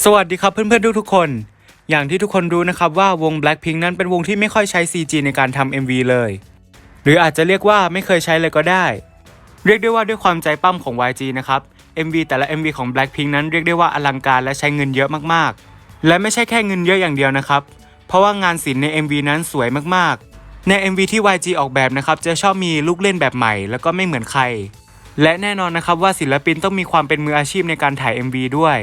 สวัสดีครับเพื่อนๆทุกๆคน อย่างที่ทุกคนรู้นะครับว่าวง Blackpink นั้นเป็นวงที่ไม่ค่อยใช้ CG ในการทำ MV เลย หรืออาจจะเรียกว่าไม่เคยใช้เลยก็ได้ เรียกได้ว่าด้วยความใจปั้มของ YG นะครับ MV แต่ละ MV ของ Blackpink นั้นเรียกได้ว่าอลังการและใช้เงินเยอะมากๆ และไม่ใช่แค่เงินเยอะอย่างเดียวนะครับ เพราะว่างานศิลป์ใน MV นั้นสวยมากๆ ใน MV ที่ YG ออกแบบนะครับจะชอบมีลูกเล่นแบบใหม่ แล้วก็ไม่เหมือนใคร และแน่นอนนะครับว่าศิลปินต้องมีความเป็นมืออาชีพในการถ่าย MV ด้วย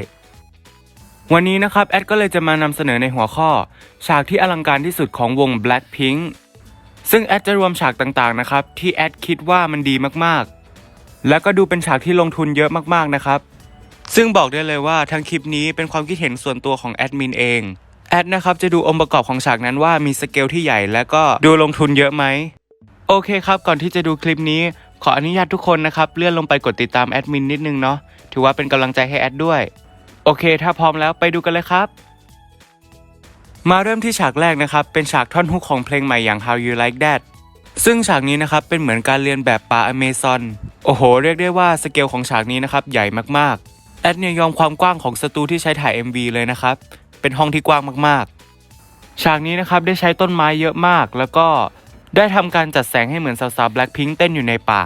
วันนี้นะครับแอดก็เลยจะมานำเสนอในหัวข้อ ฉากที่อลังการที่สุดของวง Blackpink ซึ่งแอดจะรวมฉากต่างๆนะครับที่แอดคิดว่ามันดีมากๆ แล้วก็ดูเป็นฉากที่ลงทุนเยอะมากๆนะครับ ซึ่งบอกได้เลยว่าทั้งคลิปนี้เป็นความคิดเห็นส่วนตัวของแอดมินเองแอดนะครับจะดูองค์ประกอบของฉากนั้นว่ามีสเกลที่ใหญ่และก็ดูลงทุนเยอะไหมโอเคครับก่อนที่จะดูคลิปนี้ขออนุญาตทุกคนนะครับเลื่อนลงไปกดติดตามแอดมินนิดนึงเนาะถือว่าเป็นกำลังใจให้แอดด้วย โอเค ถ้าพร้อมแล้วไปดูกันเลยครับ มาเริ่มที่ฉากแรกนะครับ เป็นฉากท่อนฮุกของเพลงใหม่อย่าง How You Like That ซึ่งฉากนี้นะครับเป็นเหมือนการเรียนแบบป่าอเมซอน โอ้โห เรียกได้ว่าสเกลของฉากนี้นะครับใหญ่มากๆ แอดเนี่ยยอมความกว้างของสตูที่ใช้ถ่าย MV เลยนะครับ เป็นห้องที่กว้างมากๆ ฉากนี้นะครับได้ใช้ต้นไม้เยอะมาก แล้วก็ได้ทำการจัดแสงให้เหมือนสาวๆ Blackpink เต้นอยู่ในป่า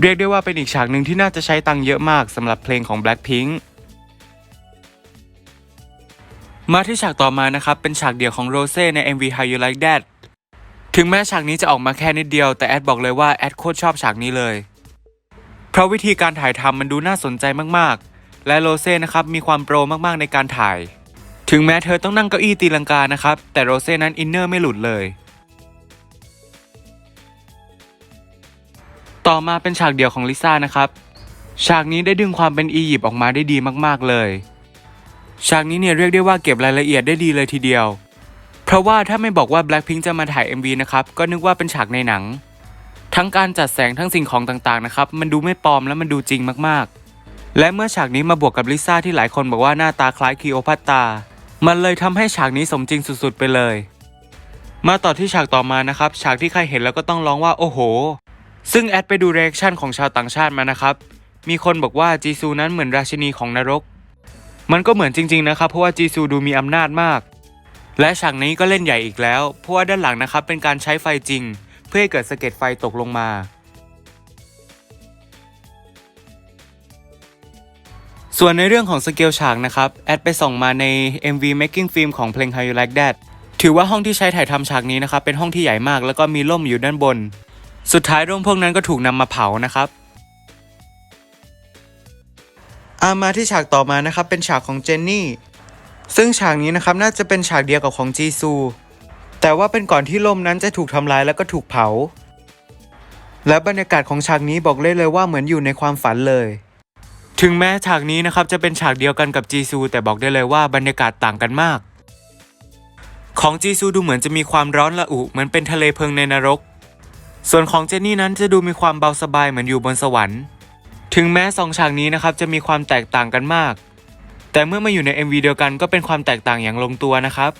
เรียกได้ว่าเป็นอีกฉากหนึ่งที่น่าจะใช้ตังเยอะมากสำหรับเพลงของ Blackpink มาที่ฉากต่อมานะครับ เป็นฉากเดี่ยวของโรเซ่ใน MV How You Like That ถึงแม้ฉากนี้จะออกมาแค่นิดเดียว แต่แอดบอกเลยว่าแอดโคตรชอบฉากนี้เลย เพราะวิธีการถ่ายทำมันดูน่าสนใจมากๆ และโรเซ่นะครับมีความโปรมากๆในการถ่าย ถึงแม้เธอต้องนั่งเก้าอี้ตีลังกานะครับ แต่โรเซ่นั้นอินเนอร์ไม่หลุดเลย ต่อมาเป็นฉากเดี่ยวของลิซ่านะครับ ฉากนี้ได้ดึงความเป็นอียิปต์ออกมาได้ดีมากๆเลย ฉากนี้เนี่ยเรียกได้ว่าเก็บรายละเอียดได้ดีเลยทีเดียว เพราะว่าถ้าไม่บอกว่า Blackpink จะมาถ่าย MV นะครับก็นึกว่าเป็นฉากในหนัง ทั้งการจัดแสงทั้งสิ่งของต่างๆนะครับมันดูไม่ปลอมและมันดูจริงมากๆ และเมื่อฉากนี้มาบวกกับลิซ่าที่หลายคนบอกว่าหน้าตาคล้ายคีโอพัตตา มันเลยทำให้ฉากนี้สมจริงสุดๆไปเลย มาต่อที่ฉากต่อมานะครับฉากที่ใครเห็นแล้วก็ต้องร้องว่าโอ้โห ซึ่งแอดไปดูเรีแอคชั่นของชาวต่างชาติมานะครับมีคนบอกว่าจีซูนั้นเหมือนราชินีของนรก มันก็เหมือนจริงๆนะครับเพราะว่าจีซูดูมีอำนาจมาก และฉากนี้ก็เล่นใหญ่อีกแล้ว เพราะว่าด้านหลังนะครับเป็นการใช้ไฟจริง เพื่อให้เกิดสะเก็ดไฟตกลงมา ส่วนในเรื่องของสเกลฉากนะครับ แอดไปส่องมาใน MV Making Film ของเพลง How You Like That ถือว่าห้องที่ใช้ถ่ายทำฉากนี้นะครับเป็นห้องที่ใหญ่มาก แล้วก็มีร่มอยู่ด้านบน สุดท้ายร่มพวกนั้นก็ถูกนำมาเผานะครับ อามาที่ฉากต่อมานะครับเป็นฉากของเจนนี่ ซึ่งฉากนี้นะครับน่าจะเป็นฉากเดียวกับของจีซู แต่ว่าเป็นก่อนที่ล่มนั้นจะถูกทำลายแล้วก็ถูกเผา และบรรยากาศของฉากนี้บอกเลยเลยว่าเหมือนอยู่ในความฝันเลย ถึงแม้ฉากนี้นะครับจะเป็นฉากเดียวกันกับจีซู แต่บอกได้เลยว่าบรรยากาศต่างกันมาก ของจีซูดูเหมือนจะมีความร้อนระอุเหมือนเป็นทะเลเพลิงในนรก ส่วนของเจนนี่นั้นจะดูมีความเบาสบายเหมือนอยู่บนสวรรค์ ถึงแม้สองฉากนี้นะครับจะมีความแตกต่างกันมาก แต่เมื่อมาอยู่ใน MV เดียวกันก็เป็นความแตกต่างอย่างลงตัวนะครับ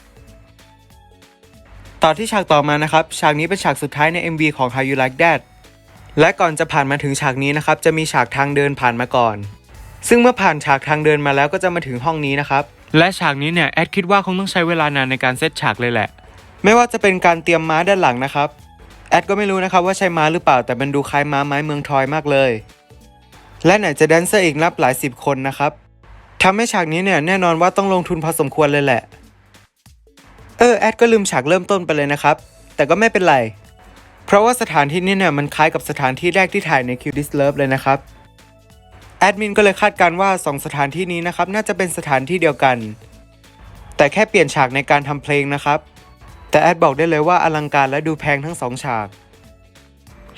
ต่อที่ฉากต่อมานะครับฉากนี้เป็นฉากสุดท้ายใน MV ของ How You Like That และก่อนจะผ่านมาถึงฉากนี้นะครับจะมีฉากทางเดินผ่านมาก่อน ซึ่งเมื่อผ่านฉากทางเดินมาแล้วก็จะมาถึงห้องนี้นะครับและฉากนี้เนี่ยแอดคิดว่าคงต้องใช้เวลานานในการเซตฉากเลยแหละ ไม่ว่าจะเป็นการเตรียมม้าด้านหลังนะครับแอดก็ไม่รู้นะครับว่าใช่ม้าหรือเปล่าแต่มันดูคล้ายม้าไม้เมืองทอยมากเลย และไหนจะแดนเซอร์อีกนับหลายสิบคนนะครับทำให้ฉากนี้เนี่ยแน่นอนว่าต้องลงทุนพอสมควรเลยแหละ เออแอดก็ลืมฉากเริ่มต้นไปเลยนะครับ แต่ก็ไม่เป็นไร เพราะว่าสถานที่นี้เนี่ยมันคล้ายกับสถานที่แรกที่ถ่ายใน c u t i s Love เลยนะครับแอดมินก็เลยคาดการณ์ว่าสองสถานที่นี้นะครับน่าจะเป็นสถานที่เดียวกัน แต่แค่เปลี่ยนฉากในการทำเพลงนะครับ แต่แอดบอกได้เลยว่าอลังการและดูแพงทั้งสองฉาก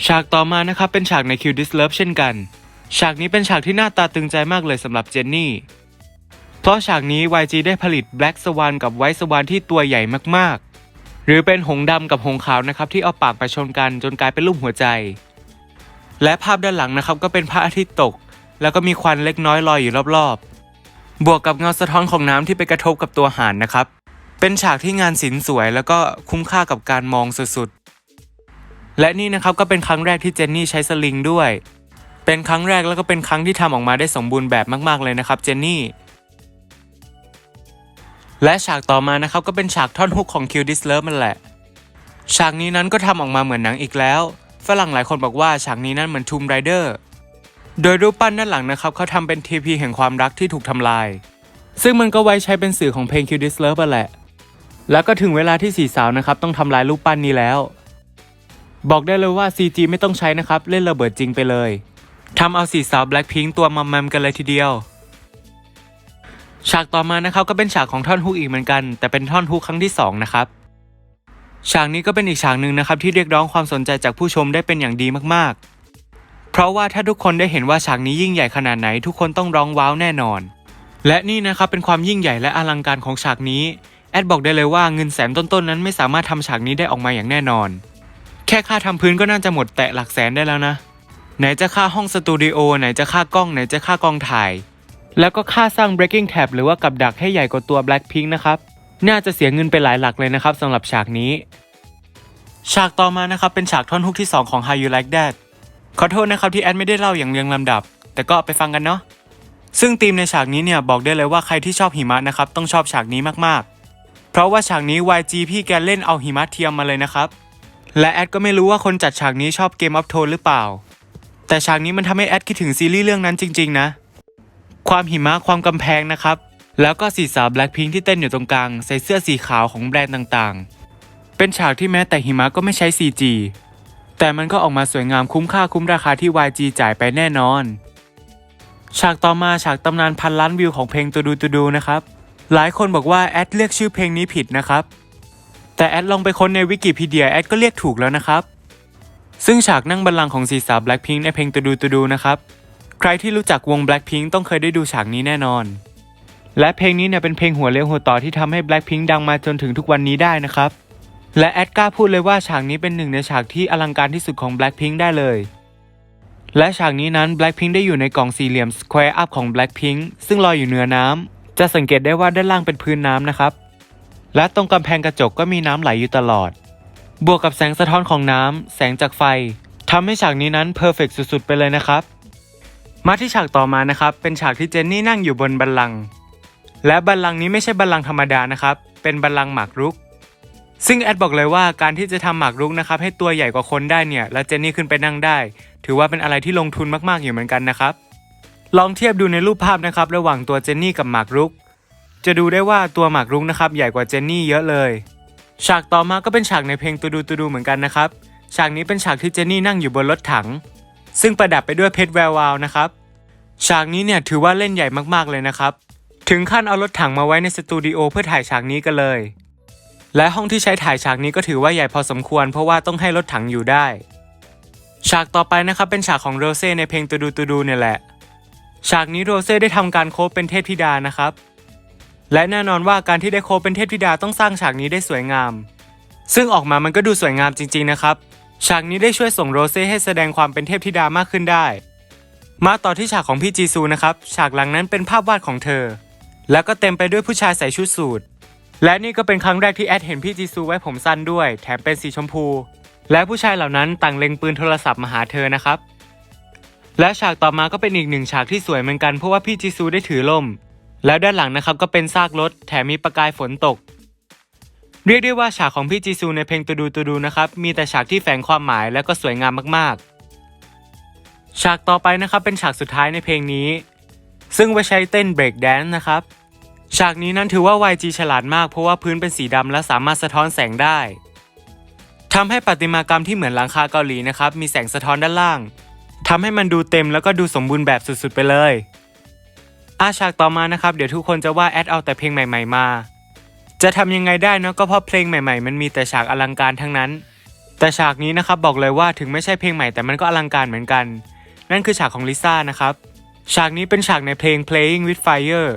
ฉากต่อมานะครับเป็นฉากใน c u t i s Love เช่นกัน ฉากนี้เป็นฉากที่หน้าตาตึงใจมากเลยสำหรับเจนนี่ เพราะฉากนี้ YG ได้ผลิต Black Swan กับ White Swan ที่ตัวใหญ่มากๆ หรือเป็นหงส์ดำกับหงส์ขาวนะครับที่เอาปากไปชนกันจนกลายเป็นรูปหัวใจ และภาพด้านหลังนะครับก็เป็นพระอาทิตย์ตก แล้วก็มีควันเล็กน้อยลอยอยู่รอบๆ บวกกับเงาสะท้อนของน้ำที่ไปกระทบกับตัวหานนะครับ เป็นฉากที่งานศิลป์สวย แล้วก็คุ้มค่ากับการมองสุดๆ และนี่นะครับก็เป็นครั้งแรกที่เจนนี่ใช้สลิงด้วย เป็นครั้งแรกแล้วก็เป็นครั้งที่ทำออกมาได้สมบูรณ์แบบมาก ๆ เลยนะครับเจนนี่และฉากต่อมานะครับก็เป็นฉากท่อนฮุกของ Kill This Love มันแหละ ฉากนี้นั้นก็ทำออกมาเหมือนหนังอีกแล้ว ฝรั่งหลายคนบอกว่าฉากนี้นั้นเหมือน Tomb Raider โดยรูปปั้นด้านหลังนะครับเขาทำเป็นทีพีแห่งความรักที่ถูกทำลาย ซึ่งมันก็ไว้ใช้เป็นสื่อของเพลง Kill This Love อะแหละ แล้วก็ถึงเวลาที่สี่สาวนะครับต้องทำลายรูปปั้นนี้แล้ว บอกได้เลยว่า CG ไม่ต้องใช้นะครับเล่นระเบิดจริงไปเลย ทำเอาสี่สาว Blackpink ตัวมัมมัมกันเลยทีเดียว ฉากต่อมานะครับก็เป็นฉากของท่อนฮุกอีกเหมือนกัน แต่เป็นท่อนฮุกครั้งที่สองนะครับฉากนี้ก็เป็นอีกฉากหนึ่งนะครับที่เรียกร้องความสนใจจากผู้ชมได้เป็นอย่างดีมากๆ เพราะว่าถ้าทุกคนได้เห็นว่าฉากนี้ยิ่งใหญ่ขนาดไหน ทุกคนต้องร้องว้าวแน่นอน และนี่นะครับเป็นความยิ่งใหญ่และอลังการของฉากนี้แอดบอกได้เลยว่าเงินแสนต้นๆนั้นไม่สามารถทำฉากนี้ได้ออกมาอย่างแน่นอน แค่ค่าทำพื้นก็น่าจะหมดแตะหลักแสนได้แล้วนะ ไหนจะค่าห้องสตูดิโอไหนจะค่ากล้องไหนจะค่ากองถ่าย แล้วก็ค่าสร้าง breaking tab หรือว่ากับดักให้ใหญ่กว่าตัว Blackpink นะครับน่าจะเสียเงินไปหลายหลักเลยนะครับสำหรับฉากนี้ ฉากต่อมานะครับเป็นฉากท่อนฮุกที่ 2 ของ How You Like That ขอโทษนะครับที่แอดไม่ได้เล่าอย่างเรียงลำดับ แต่ก็ไปฟังกันเนาะซึ่งธีมในฉากนี้เนี่ยบอกได้เลยว่าใครที่ชอบหิมะนะครับต้องชอบฉากนี้มากๆ เพราะว่าฉากนี้ YG พี่แกเล่นเอาหิมะเทียมมาเลยนะครับ และแอดก็ไม่รู้ว่าคนจัดฉากนี้ชอบ Game of Thrones หรือเปล่า แต่ฉากนี้มันทำให้แอดคิดถึงซีรีส์เรื่องนั้นจริง ๆ นะ ความหิมะความกำแพงนะครับ แล้วก็สีสาว Blackpink ที่เต้นอยู่ตรงกลาง ใส่เสื้อสีขาวของแบรนด์ต่างๆ เป็นฉากที่แม้แต่หิมะก็ไม่ใช้ CG แต่มันก็ออกมาสวยงามคุ้มค่าคุ้มราคาที่ YG จ่ายไปแน่นอน ฉากต่อมาฉากตำนานพันล้านวิวของเพลงตูดูตูดูนะครับ หลายคนบอกว่าแอดเรียกชื่อเพลงนี้ผิดนะครับ แต่แอดลองไปค้นในวิกิพีเดียแอดก็เรียกถูกแล้วนะครับ ซึ่งฉากนั่งบัลลังก์ของสีสาว Blackpink ในเพลงตูดูตูดูนะครับ ใครที่รู้จักวง Blackpink ต้องเคยได้ดูฉากนี้แน่นอน และเพลงนี้เนี่ยเป็นเพลงหัวเลี้ยวหัวต่อที่ทำให้ Blackpink ดังมาจนถึงทุกวันนี้ได้นะครับ และแอดกล้าพูดเลยว่าฉากนี้เป็นหนึ่งในฉากที่อลังการที่สุดของ Blackpink ได้เลย และฉากนี้นั้น Blackpink ได้อยู่ในกล่องสี่เหลี่ยม Square Up ของ Blackpink ซึ่งลอยอยู่เหนือน้ำจะสังเกตได้ว่าด้านล่างเป็นพื้นน้ำนะครับ และตรงกำแพงกระจกก็มีน้ำไหลอยู่ตลอด บวกกับแสงสะท้อนของน้ำแสงจากไฟทำให้ฉากนี้นั้นเพอร์เฟกสุดๆ ไปเลยนะครับ มาที่ฉากต่อมานะครับ เป็นฉากที่เจนนี่นั่งอยู่บนบัลลังก์และบัลลังก์นี้ไม่ใช่บัลลังก์ธรรมดานะครับ เป็นบัลลังก์หมากรุก ซึ่งแอดบอกเลยว่าการที่จะทำหมากรุกนะครับให้ตัวใหญ่กว่าคนได้เนี่ย แล้วเจนนี่ขึ้นไปนั่งได้ ถือว่าเป็นอะไรที่ลงทุนมากๆอยู่เหมือนกันนะครับ ลองเทียบดูในรูปภาพนะครับระหว่างตัวเจนนี่กับหมากรุก จะดูได้ว่าตัวหมากรุกนะครับใหญ่กว่าเจนนี่เยอะเลย ฉากต่อมาก็เป็นฉากในเพลงตูดูตูดูเหมือนกันนะครับ ฉากนี้เป็นฉากที่เจนนี่นั่งอยู่บนรถถัง ซึ่งประดับไปด้วยเพชรแวววาวนะครับ ฉากนี้เนี่ยถือว่าเล่นใหญ่มากๆเลยนะครับ ถึงขั้นเอารถถังมาไว้ในสตูดิโอเพื่อถ่ายฉากนี้กันเลย และห้องที่ใช้ถ่ายฉากนี้ก็ถือว่าใหญ่พอสมควร เพราะว่าต้องให้รถถังอยู่ได้ ฉากต่อไปนะครับเป็นฉากของโรเซ่ในเพลงตูดูตูดูเนี่ยแหละ ฉากนี้โรเซ่ได้ทำการโคฟเป็นเทพธิดานะครับ และแน่นอนว่าการที่ได้โคเป็นเทพธิดาต้องสร้างฉากนี้ได้สวยงาม ซึ่งออกมามันก็ดูสวยงามจริงๆนะครับ ฉากนี้ได้ช่วยส่งโรเซ่ให้แสดงความเป็นเทพธิดามากขึ้นได้ มาต่อที่ฉากของพี่จีซูนะครับ ฉากหลังนั้นเป็นภาพวาดของเธอ แล้วก็เต็มไปด้วยผู้ชายใส่ชุดสูท และนี่ก็เป็นครั้งแรกที่แอดเห็นพี่จีซูไว้ผมสั้นด้วย แถมเป็นสีชมพู และผู้ชายเหล่านั้นต่างเล็งปืนโทรศัพท์มาหาเธอนะครับ และฉากต่อมาก็เป็นอีกหนึ่งฉากที่สวยเหมือนกันเพราะว่าพี่จีซูได้ถือล่ม แล้วด้านหลังนะครับก็เป็นซากรถแถมมีประกายฝนตก เรียกได้ว่าฉากของพี่จีซูในเพลงตูดูตูดูนะครับมีแต่ฉากที่แฝงความหมายและก็สวยงามมากๆ ฉากต่อไปนะครับเป็นฉากสุดท้ายในเพลงนี้ ซึ่งไว้ใช้เต้นเบรกแดนซ์นะครับฉากนี้นั้นถือว่า YG ฉลาดมากเพราะว่าพื้นเป็นสีดำและสามารถสะท้อนแสงได้ทำให้ประติมากรรมที่เหมือนหลังคาเกาหลีนะครับมีแสงสะท้อนด้านล่างทำให้มันดูเต็มแล้วก็ดูสมบูรณ์แบบสุดๆไปเลย อาฉากต่อมานะครับ เดี๋ยวทุกคนจะว่าแอดเอาแต่เพลงใหม่ ๆ มา จะทำยังไงได้เนาะก็เพราะเพลงใหม่ๆ มันมีแต่ฉากอลังการทั้งนั้น แต่ฉากนี้นะครับบอกเลยว่าถึงไม่ใช่เพลงใหม่แต่มันก็อลังการเหมือนกัน นั่นคือฉากของลิซ่านะครับ ฉากนี้เป็นฉากในเพลง Playing with Fire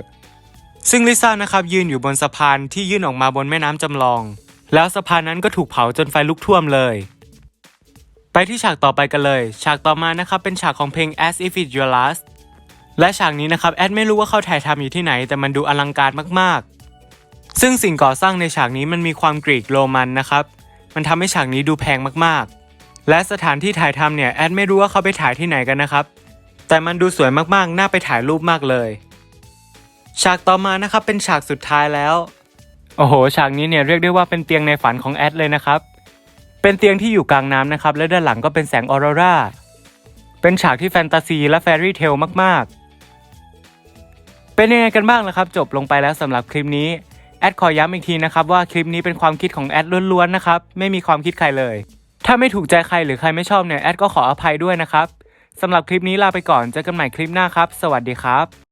ซึ่งลิซ่านะครับยืนอยู่บนสะพานที่ยื่นออกมาบนแม่น้ำจำลอง แล้วสะพานนั้นก็ถูกเผาจนไฟลุกท่วมเลย ไปที่ฉากต่อไปกันเลย ฉากต่อมานะครับเป็นฉากของเพลง As If It's Your Last และฉากนี้นะครับแอดไม่รู้ว่าเขาถ่ายทำอยู่ที่ไหน แต่มันดูอลังการมากๆ ซึ่งสิ่งก่อสร้างในฉากนี้มันมีความกรีกโรมันนะครับ มันทำให้ฉากนี้ดูแพงมากๆ และสถานที่ถ่ายทำเนี่ยแอดไม่รู้ว่าเขาไปถ่ายที่ไหนกันนะครับ แต่มันดูสวยมากๆ น่าไปถ่ายรูปมากเลย ฉากต่อมานะครับเป็นฉากสุดท้ายแล้ว โอ้โห ฉากนี้เนี่ยเรียกได้ว่าเป็นเตียงในฝันของแอดเลยนะครับ เป็นเตียงที่อยู่กลางน้ำนะครับ และด้านหลังก็เป็นแสงออโรรา เป็นฉากที่แฟนตาซีและแฟรี่เทลมากๆ เป็นยังไงกันบ้างล่ะครับ จบลงไปแล้วสำหรับคลิปนี้แอดขอย้ำอีกทีนะครับว่าคลิปนี้เป็นความคิดของแอดล้วนๆนะครับไม่มีความคิดใครเลย ถ้าไม่ถูกใจใครหรือใครไม่ชอบเนี่ยแอดก็ขออภัยด้วยนะครับสำหรับคลิปนี้ลาไปก่อนเจอกันใหม่คลิปหน้าครับ สวัสดีครับ